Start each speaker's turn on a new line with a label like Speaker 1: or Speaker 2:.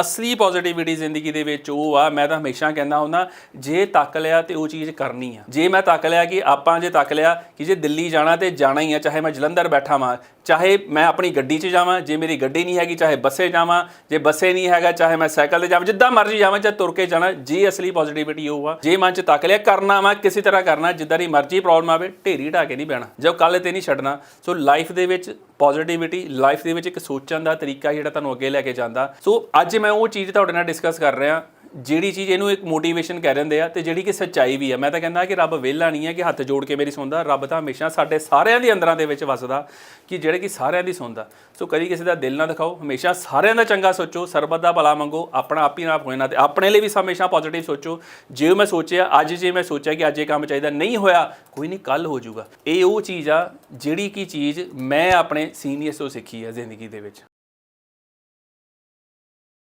Speaker 1: ਅਸਲੀ ਪੋਜ਼ਿਟਿਵਿਟੀ ਜ਼ਿੰਦਗੀ ਦੇ ਵਿੱਚ ਉਹ ਆ, ਮੈਂ ਤਾਂ ਹਮੇਸ਼ਾ ਕਹਿੰਦਾ ਹੁੰਦਾ, ਜੇ ਤੱਕ ਲਿਆ ਤੇ ਉਹ ਚੀਜ਼ ਕਰਨੀ ਆ। ਜੇ ਮੈਂ ਤੱਕ ਲਿਆ ਕਿ ਆਪਾਂ ਜੇ ਤੱਕ ਲਿਆ ਕਿ ਜੇ ਦਿੱਲੀ ਜਾਣਾ ਤੇ ਜਾਣਾ ਹੀ ਆ, ਚਾਹੇ ਮੈਂ ਜਲੰਧਰ ਬੈਠਾ ਵਾਂ, ਚਾਹੇ ਮੈਂ ਆਪਣੀ ਗੱਡੀ 'ਚ ਜਾਵਾਂ, ਜੇ ਮੇਰੀ ਗੱਡੀ ਨਹੀਂ ਹੈਗੀ, ਚਾਹੇ ਬੱਸੇ ਜਾਵਾਂ, ਜੇ ਬੱਸੇ ਨਹੀਂ ਹੈਗਾ, ਚਾਹੇ ਮੈਂ ਸਾਈਕਲ ਤੇ ਜਾਵਾਂ, ਜਿੱਦਾਂ ਮਰਜ਼ੀ ਜਾਵਾਂ ਚਾਹੇ ਤੁਰ ਕੇ ਜਾਣਾ, ਜੇ ਅਸਲੀ ਪੋਜ਼ਿਟਿਵਿਟੀ ਉਹ ਆ, ਜੇ ਮਨ 'ਚ ਤੱਕ ਲਿਆ, ਕਰਨਾ ਵਾ, ਕਿਸੇ ਤਰ੍ਹਾਂ ਕਰਨਾ, ਜਿੱਦਾਂ ਦੀ ਮਰਜ਼ੀ ਪ੍ਰੋਬਲਮ ਆਵੇ, ਢੇਰੀ ਢਾ ਕੇ ਨਹੀਂ ਬਹਿਣਾ। ਜੋ ਕੱਲ ਤੇ ਨਹੀਂ ਛੱਡਣਾ, ਸੋ ਲਾਈਫ ਦੇ ਵਿੱਚ ਪੋਜ਼ਿਟਿਵਿਟੀ ਲਾਈਫ ਦੇ ਵਿੱਚ ਇੱਕ ਸੋਚਣ ਦਾ ਤਰੀਕਾ ਜਿਹੜਾ ਤੁਹਾਨੂੰ ਅੱਗੇ ਲੈ ਕੇ ਜਾਂਦਾ। ਸੋ ਅੱਜ ਮੈਂ ਉਹ ਚੀਜ਼ ਤੁਹਾਡੇ ਨਾਲ ਡਿਸਕਸ ਕਰ ਰਿਹਾ, ਜਿਹੜੀ ਚੀਜ਼ ਇਹਨੂੰ ਇੱਕ ਮੋਟੀਵੇਸ਼ਨ ਕਹਿ ਦਿੰਦੇ ਆ ਤੇ ਜਿਹੜੀ ਕਿ ਸੱਚਾਈ ਵੀ ਆ। ਮੈਂ ਤਾਂ ਕਹਿੰਦਾ ਕਿ ਰੱਬ ਵਿਹਲਾ ਨਹੀਂ ਹੈ ਕਿ ਹੱਥ ਜੋੜ ਕੇ ਮੇਰੀ ਸੁਣਦਾ। ਰੱਬ ਤਾਂ ਹਮੇਸ਼ਾ ਸਾਡੇ ਸਾਰਿਆਂ ਦੇ ਅੰਦਰਾਂ ਦੇ ਵਿੱਚ ਵਸਦਾ ਕਿ ਜਿਹੜੇ ਕਿ ਸਾਰਿਆਂ ਦੀ ਸੁਣਦਾ। ਸੋ ਕਦੀ ਕਿਸੇ ਦਾ ਦਿਲ ਨਾ ਦਿਖਾਓ। ਹਮੇਸ਼ਾ ਸਾਰਿਆਂ ਦਾ ਚੰਗਾ ਸੋਚੋ। ਸਰਬਤ ਦਾ ਭਲਾ ਮੰਗੋ। ਆਪਣਾ ਆਪ ਹੀ ਨਾ ਹੋਏ ਨਾ ਤੇ ਆਪਣੇ ਲਈ ਵੀ ਹਮੇਸ਼ਾ ਪੋਜ਼ਿਟਿਵ ਸੋਚੋ। ਜੇ ਮੈਂ ਸੋਚਿਆ, ਅੱਜ ਜੇ ਮੈਂ ਸੋਚਿਆ ਕਿ ਅੱਜ ਇਹ ਕੰਮ ਚਾਹੀਦਾ ਨਹੀਂ ਹੋਇਆ, ਕੋਈ ਨਹੀਂ ਕੱਲ ਹੋ ਜਾਊਗਾ। ਇਹ ਉਹ ਚੀਜ਼ ਆ ਜਿਹੜੀ ਕੀ ਚੀਜ਼ ਮੈਂ ਆਪਣੇ ਸੀਨੀਅਰਸ ਤੋਂ ਸਿੱਖੀ ਆ ਜ਼ਿੰਦਗੀ ਦੇ ਵਿੱਚ।